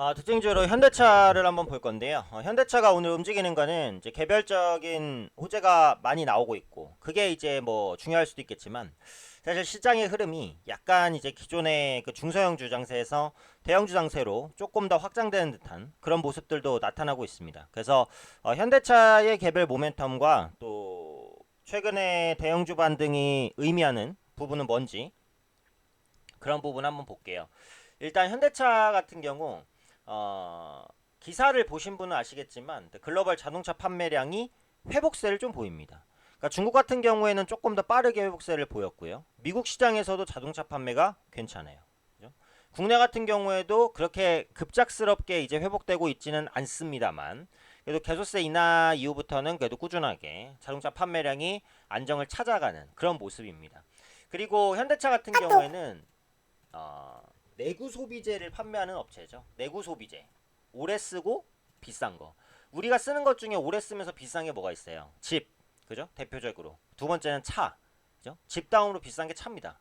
어, 특징적으로 현대차를 한번 볼 건데요. 어, 현대차가 오늘 움직이는 거는 이제 개별적인 호재가 많이 나오고 있고 그게 이제 뭐 중요할 수도 있겠지만 사실 시장의 흐름이 약간 이제 기존의 그 중소형 주장세에서 대형 주장세로 조금 더 확장되는 듯한 그런 모습들도 나타나고 있습니다. 그래서 어, 현대차의 개별 모멘텀과 또 최근에 대형주 반등이 의미하는 부분은 뭔지 그런 부분 한번 볼게요. 일단 현대차 같은 경우 어, 기사를 보신 분은 아시겠지만 글로벌 자동차 판매량이 회복세를 좀 보입니다. 그러니까 중국 같은 경우에는 조금 더 빠르게 회복세를 보였고요. 미국 시장에서도 자동차 판매가 괜찮아요. 그죠? 국내 같은 경우에도 그렇게 급작스럽게 이제 회복되고 있지는 않습니다만 그래도 개소세 인하 이후부터는 그래도 꾸준하게 자동차 판매량이 안정을 찾아가는 그런 모습입니다. 그리고 현대차 같은 경우에는 어, 내구 소비재를 판매하는 업체죠. 내구 소비재. 오래 쓰고 비싼 거. 우리가 쓰는 것 중에 오래 쓰면서 비싼 게 뭐가 있어요? 집. 그죠? 대표적으로. 두 번째는 차. 그죠? 집 다음으로 비싼 게 차입니다.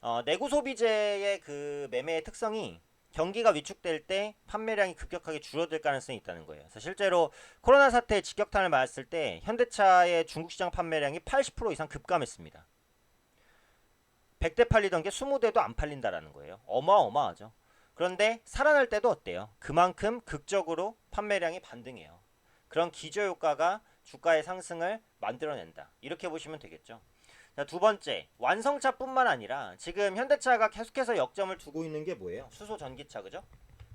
어, 내구 소비재의 그 매매의 특성이 경기가 위축될 때 판매량이 급격하게 줄어들 가능성이 있다는 거예요. 그래서 실제로 코로나 사태의 직격탄을 맞았을 때 현대차의 중국 시장 판매량이 80% 이상 급감했습니다. 100대 팔리던 게 20대도 안 팔린다라는 거예요. 어마어마하죠. 그런데 살아날 때도 어때요? 그만큼 극적으로 판매량이 반등해요. 그런 기저효과가 주가의 상승을 만들어낸다. 이렇게 보시면 되겠죠. 자, 두 번째, 완성차뿐만 아니라 지금 현대차가 계속해서 역점을 두고 있는 게 뭐예요? 수소 전기차, 그죠?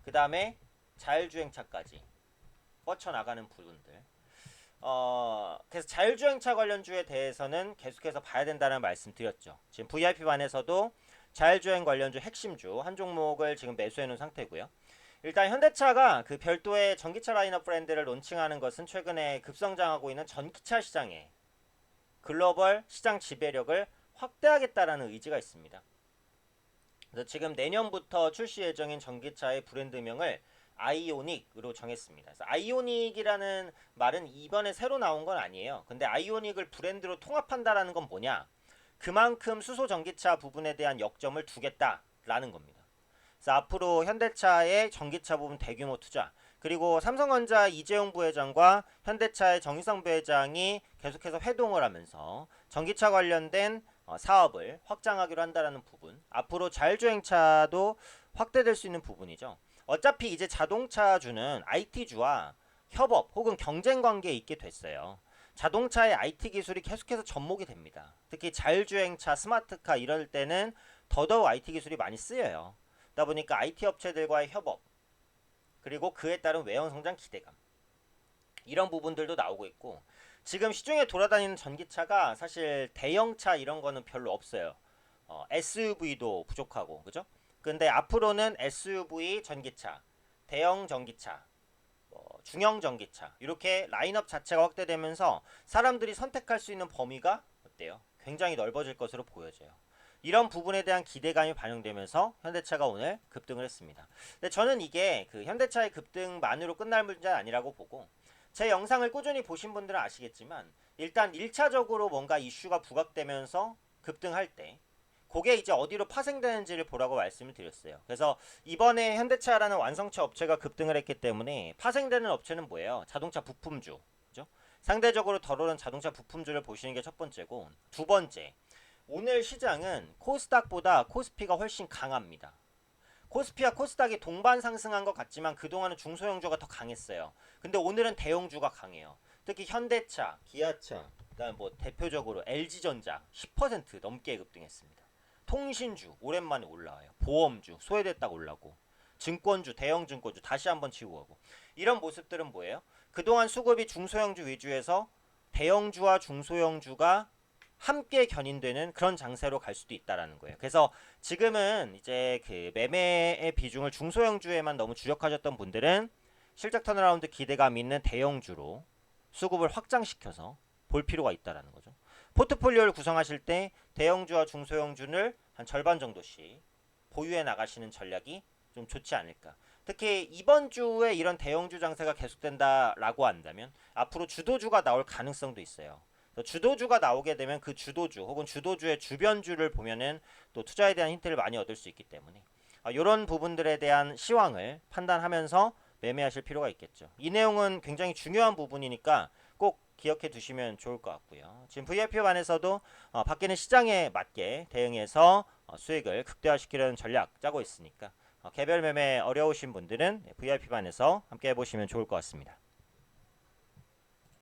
그 다음에 자율주행차까지 뻗쳐나가는 부분들. 어, 그래서 자율주행차 관련주에 대해서는 계속해서 봐야 된다는 말씀 드렸죠. 지금 VIP 반에서도 자율주행 관련주 핵심주 한 종목을 지금 매수해 놓은 상태고요. 일단 현대차가 그 별도의 전기차 라인업 브랜드를 론칭하는 것은 최근에 급성장하고 있는 전기차 시장에 글로벌 시장 지배력을 확대하겠다라는 의지가 있습니다. 그래서 지금 내년부터 출시 예정인 전기차의 브랜드명을 아이오닉으로 정했습니다. 아이오닉이라는 말은 이번에 새로 나온 건 아니에요. 근데 아이오닉을 브랜드로 통합한다라는 건 뭐냐? 그만큼 수소 전기차 부분에 대한 역점을 두겠다라는 겁니다. 그래서 앞으로 현대차의 전기차 부분 대규모 투자 그리고 삼성전자 이재용 부회장과 현대차의 정희성 부회장이 계속해서 회동을 하면서 전기차 관련된 어, 사업을 확장하기로 한다라는 부분 앞으로 자율주행차도 확대될 수 있는 부분이죠. 어차피 이제 자동차주는 IT주와 협업 혹은 경쟁 관계에 있게 됐어요. 자동차의 IT 기술이 계속해서 접목이 됩니다. 특히 자율주행차, 스마트카 이럴 때는 더더욱 IT 기술이 많이 쓰여요. 그러다 보니까 IT 업체들과의 협업 그리고 그에 따른 외형 성장 기대감 이런 부분들도 나오고 있고 지금 시중에 돌아다니는 전기차가 사실 대형차 이런 거는 별로 없어요. 어, SUV도 부족하고 그죠? 근데 앞으로는 SUV 전기차, 대형 전기차, 뭐 중형 전기차 이렇게 라인업 자체가 확대되면서 사람들이 선택할 수 있는 범위가 어때요? 굉장히 넓어질 것으로 보여져요. 이런 부분에 대한 기대감이 반영되면서 현대차가 오늘 급등을 했습니다. 근데 저는 이게 그 현대차의 급등만으로 끝날 문제는 아니라고 보고 제 영상을 꾸준히 보신 분들은 아시겠지만 일단 1차적으로 뭔가 이슈가 부각되면서 급등할 때 그게 이제 어디로 파생되는지를 보라고 말씀을 드렸어요. 그래서 이번에 현대차라는 완성차 업체가 급등을 했기 때문에 파생되는 업체는 뭐예요? 자동차 부품주. 그죠? 상대적으로 덜 오른 자동차 부품주를 보시는 게 첫 번째고 두 번째. 오늘 시장은 코스닥보다 코스피가 훨씬 강합니다. 코스피와 코스닥이 동반 상승한 것 같지만 그동안은 중소형주가 더 강했어요. 근데 오늘은 대형주가 강해요. 특히 현대차, 기아차, 그다음 뭐 대표적으로 LG전자 10% 넘게 급등했습니다. 통신주 오랜만에 올라와요. 보험주 소외됐다가 올라고 증권주 대형 증권주 다시 한번 치고 가고 이런 모습들은 뭐예요? 그동안 수급이 중소형주 위주에서 대형주와 중소형주가 함께 견인되는 그런 장세로 갈 수도 있다라는 거예요. 그래서 지금은 이제 그 매매의 비중을 중소형주에만 너무 주력하셨던 분들은 실적 턴어라운드 기대감 있는 대형주로 수급을 확장시켜서 볼 필요가 있다라는 거죠. 포트폴리오를 구성하실 때 대형주와 중소형주를 한 절반 정도씩 보유해 나가시는 전략이 좀 좋지 않을까. 특히 이번 주에 이런 대형주 장세가 계속된다라고 한다면 앞으로 주도주가 나올 가능성도 있어요. 주도주가 나오게 되면 그 주도주 혹은 주도주의 주변주를 보면은 또 투자에 대한 힌트를 많이 얻을 수 있기 때문에 이런 부분들에 대한 시황을 판단하면서 매매하실 필요가 있겠죠. 이 내용은 굉장히 중요한 부분이니까 꼭 기억해 두시면 좋을 것 같고요. 지금 VIP 반에서도 어, 바뀌는 시장에 맞게 대응해서 어, 수익을 극대화시키려는 전략 짜고 있으니까 어, 개별 매매 어려우신 분들은 VIP 반에서 함께 해보시면 좋을 것 같습니다.